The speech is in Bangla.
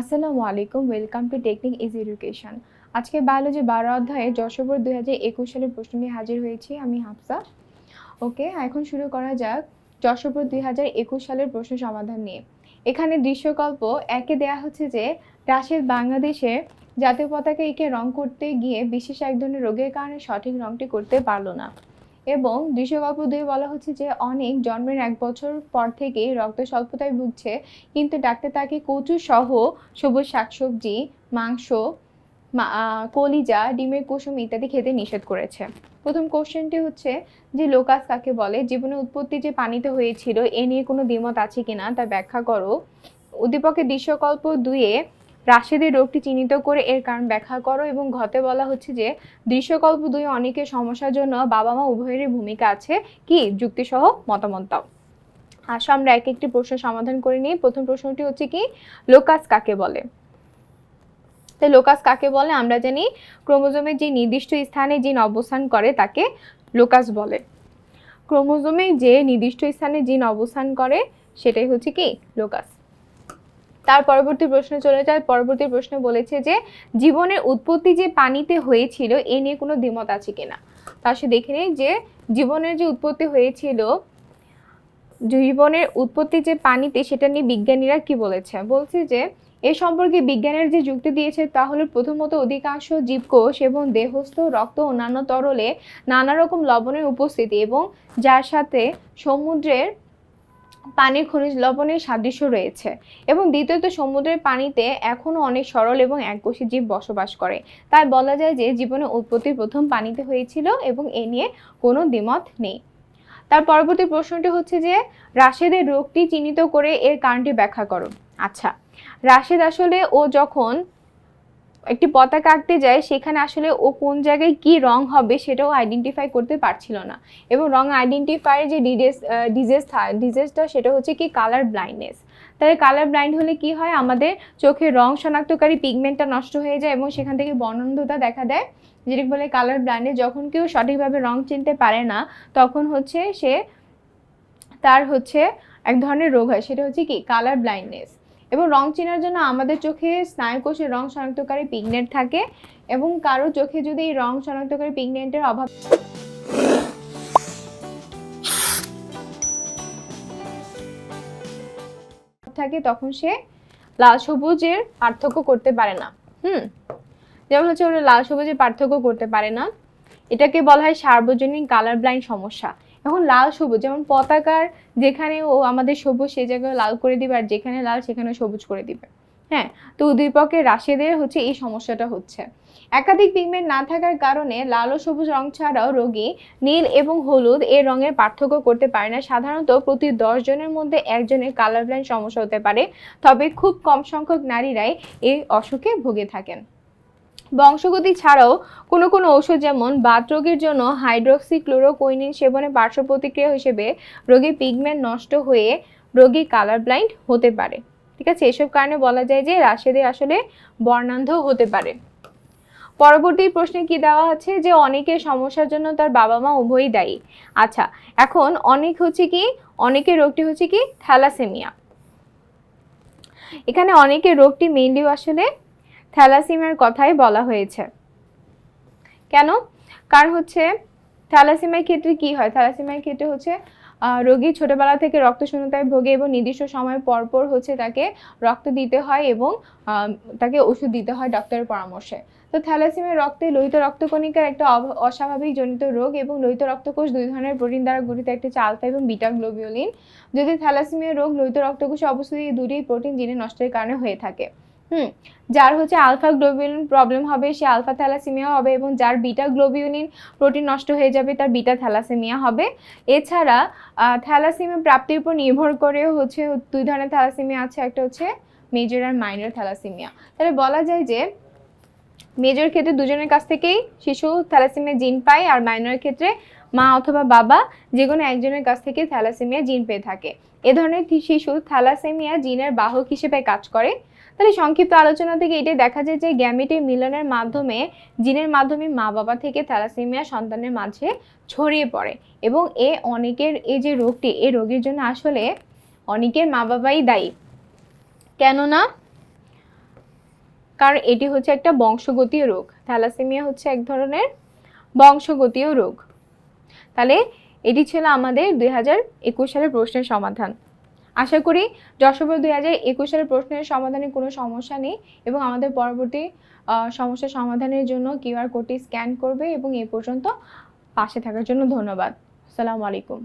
আসসালামু আলাইকুম welcome to technique is education আজকে বায়োলজি বারো অধ্যায়ে যশোবর দুই হাজার একুশ সালের প্রশ্ন নিয়ে হাজির হয়েছি আমি হাফসা। ওকে, এখন শুরু করা যাক যশোবর দুই হাজার একুশ সালের প্রশ্ন সমাধান নিয়ে। এখানে দৃশ্যকল্প একে দেয়া হচ্ছে যে রাশিদ বাংলাদেশে জাতীয় পতাকা একে রং করতে গিয়ে বিশেষ এক ধরনের রোগের কারণে সঠিক রংটি করতে পারল না। এবং দৃশ্যকল্প দুই বলা হচ্ছে যে অনেক জন্মের এক বছর পর থেকে রক্ত স্বল্পতায় ভুগছে, কিন্তু ডাক্তার তাকে কচু সহ সবুজ শাকসবজি, মাংস কলিজা, ডিমের কুসুম ইত্যাদি খেতে নিষেধ করেছে। প্রথম কোশ্চেনটি হচ্ছে যে লোকাস কাকে বলে? জীবনের উৎপত্তি যে পানিতে হয়েছিল, এ নিয়ে কোনো দ্বিমত আছে কিনা তা ব্যাখ্যা করো। উদ্দীপকের দৃশ্যকল্প দুয়ে রাশেদের রোগটি চিহ্নিত করে এর কারণ ব্যাখ্যা করো এবং ঘতে বলা হচ্ছে যে দৃশ্যকল্প দুই অনেকের সমস্যার জন্য বাবা মা উভয়েরই ভূমিকা আছে। কি? যুক্তিসহ মতামত দাও আসো, আমরা এক একটি প্রশ্ন সমাধান করে নিই। প্রথম প্রশ্নটি হচ্ছে কি? লোকাস কাকে বলে? তো লোকাস কাকে বলে? আমরা জানি ক্রোমোজোমের যে নির্দিষ্ট স্থানে জিন অবস্থান করে তাকে লোকাস বলে। ক্রোমোজোমে যে নির্দিষ্ট স্থানে জিন অবস্থান করে সেটাই হচ্ছে কি? লোকাস। তার পরবর্তী প্রশ্নে চলে যায়। পরবর্তী প্রশ্নে বলেছে যে, জীবনের উৎপত্তি যে পানিতে হয়েছিল, এ নিয়ে কোনো দ্বিমত আছে কিনা তা সে দেখে নিই যে, জীবনের যে উৎপত্তি হয়েছিল, জীবনের উৎপত্তি যে পানিতে, সেটা নিয়ে বিজ্ঞানীরা কি বলেছে? বলছে যে, এ সম্পর্কে বিজ্ঞানের যে যুক্তি দিয়েছে, তা হলো প্রথমত অধিকাংশ জীবকোষ এবং দেহস্থ রক্ত অন্যান্য তরলে নানা রকম লবণের উপস্থিতি এবং যার সাথে সমুদ্রের পানির খনিজ লবণের সাদৃশ্য রয়েছে এবং দ্বিতীয়ত সমুদ্রের পানিতে এখনও অনেক সরল এবং এককোষী জীব বসবাস করে। তাই বলা যায় যে জীবনের উৎপত্তি প্রথম পানিতে হয়েছিল এবং এ নিয়ে কোনো দ্বিমত নেই। তার পরবর্তী প্রশ্নটি হচ্ছে যে, রাশেদের রোগটি চিহ্নিত করে এর কারণটি ব্যাখ্যা করো। আচ্ছা রাশেদ আসলে ও যখন একটি পতাকা আঁকতে যায়, সেখানে আসলে ও কোন জায়গায় কি রং হবে সেটাও আইডেন্টিফাই করতে পারছিল না। এবং রং আইডেন্টিফাইয়ের যে ডিজেস ডিজেস ডিজেসটা সেটা হচ্ছে কি কালার ব্লাইন্ডনেস তাই কালার ব্লাইন্ড হলে কি হয়? আমাদের চোখের রং শনাক্তকারী পিগমেন্টটা নষ্ট হয়ে যায় এবং সেখান থেকে বর্ণন্ধতা দেখা দেয় যেটাকে বলে কালার ব্লাইন্ডে যখন কেউ সঠিকভাবে রং চিনতে পারে না, তখন হচ্ছে সে, তার হচ্ছে এক ধরনের রোগ হয়, সেটা হচ্ছে কি কালার ব্লাইন্ডনেস এবং রং চেনার জন্য আমাদের চোখে স্নায়ুকোষের রং শনাক্তকারী পিগমেন্ট থাকে এবং কারও চোখে যদি এই রং শনাক্তকারী পিগমেন্টের অভাব থাকে, তখন সে লাল সবুজের পার্থক্য করতে পারে না। হুম? যেমন হচ্ছে ওরা লাল সবুজের পার্থক্য করতে পারে না। এটাকে বলা হয় সার্বজনীন কালার ব্লাইন্ড সমস্যা। এখন লাল সবুজ, যেমন পতাকার যেখানে ও আমাদের সবুজ সেই জায়গায় লাল করে দিবে আর যেখানে লাল সেখানে সবুজ করে দিবে। হ্যাঁ তো উদ্দীপকের রাশিদের হচ্ছে এই সমস্যাটা হচ্ছে। একাধিক পিগমেন্ট না থাকার কারণে লাল ও সবুজ রং ছাড়াও রোগী নীল এবং হলুদ এর রঙের পার্থক্য করতে পারে না। সাধারণত প্রতি দশ জনের মধ্যে একজনের কালার ব্লাইন্ড সমস্যা হতে পারে, তবে খুব কম সংখ্যক নারীরাই এই অসুখে ভুগে থাকেন। বংশগতি ছাড়াও কোনো কোনো ঔষধ যেমন বাত রোগের জন্য হাইড্রক্সি ক্লোরোকুইনিন সেবনে পার্শ্ব প্রতিক্রিয়া হিসেবে রোগীর পিগমেন্ট নষ্ট হয়ে রোগী কালার ব্লাইন্ড হতে পারে। ঠিক আছে? এসব কারণে বলা যায় যে রাশেদে আসলে বর্ণান্ধ হতে পারে। পরবর্তী প্রশ্নে কি দেওয়া আছে? যে অনেকের সমস্যার জন্য তার বাবা মা উভয়ই দায়ী। আচ্ছা এখন অনেক হচ্ছে কি? অনেকের রোগটি হচ্ছে কি? থ্যালাসেমিয়া। এখানে অনেকের রোগটি মেইনলি আসলে থ্যালাসিমিয়ার কথাই বলা হয়েছে। কেন? কারণ হচ্ছে থ্যালাসিমিয়ার ক্ষেত্রে কি হয়? থ্যালাসিমিয়ার ক্ষেত্রে হচ্ছে রোগী ছোটবেলা থেকে রক্ত শূন্যতায় ভোগে এবং নির্দিষ্ট সময় পর পর হচ্ছে তাকে রক্ত দিতে হয় এবং তাকে ওষুধ দিতে হয় ডক্টরের পরামর্শে। তো থ্যালাসিমিয়া রক্তে লোহিত রক্তকণিকার একটা অস্বাভাবিক জনিত রোগ এবং লোহিত রক্তকোষ দুই ধরনের প্রোটিন দ্বারা গঠিত একটি আলফা এবং বিটা গ্লোবিউলিন। যদি থ্যালাসিমিয়া রোগ লোহিত রক্তকোষে অবস্থিত এই দুটি প্রোটিন জিনের নষ্টের কারণে হয়ে থাকে। হুম, যার হচ্ছে আলফা গ্লোবিউলিন প্রবলেম হবে, সে আলফা থ্যালাসেমিয়া হবে এবং যার বিটা গ্লোবিউলিন প্রোটিন নষ্ট হয়ে যাবে, তার বিটা থ্যালাসেমিয়া হবে। এছাড়া থ্যালাসেমিয়া প্রাপ্তির উপর নির্ভর করে হচ্ছে দুই ধরনের থ্যালাসেমিয়া আছে, একটা হচ্ছে মেজর আর মাইনর থ্যালাসেমিয়া। তাহলে বলা যায় যে, মেজর ক্ষেত্রে দুজনের কাছ থেকেই শিশু থ্যালাসেমিয়া জিন পায় আর মাইনর ক্ষেত্রে মা অথবা বাবা যে কোনো একজনের কাছ থেকে থ্যালাসেমিয়া জিন পেয়ে থাকে। এ ধরনের শিশু থ্যালাসেমিয়া জিনের বাহক হিসেবে কাজ করে। তাহলে সংক্ষিপ্ত আলোচনা থেকে এটাই দেখা যায় যে গ্যামেটের মিলনের মাধ্যমে, জিনের মাধ্যমে মা বাবা থেকে থ্যালাসেমিয়া সন্তানের মাঝে ছড়িয়ে পড়ে এবং এ অনেকের এই যে রোগটি এই রোগের জন্য আসলে অনেকের মা বাবাই দায়ী। কেননা কারণ এটি হচ্ছে একটা বংশগতীয় রোগ। থ্যালাসেমিয়া হচ্ছে এক ধরনের বংশগতীয় রোগ। তাহলে এটি ছিল আমাদের দুই হাজার একুশ সালের প্রশ্নের সমাধান। আশা করি যশোবর দুই হাজার একুশ সালের প্রশ্নের সমাধানে কোনো সমস্যা নেই এবং আমাদের পরবর্তী সমস্যা সমাধানের জন্য কিউআর কোডটি স্ক্যান করবে এবং এ পর্যন্ত পাশে থাকার জন্য ধন্যবাদ। আসসালামু আলাইকুম।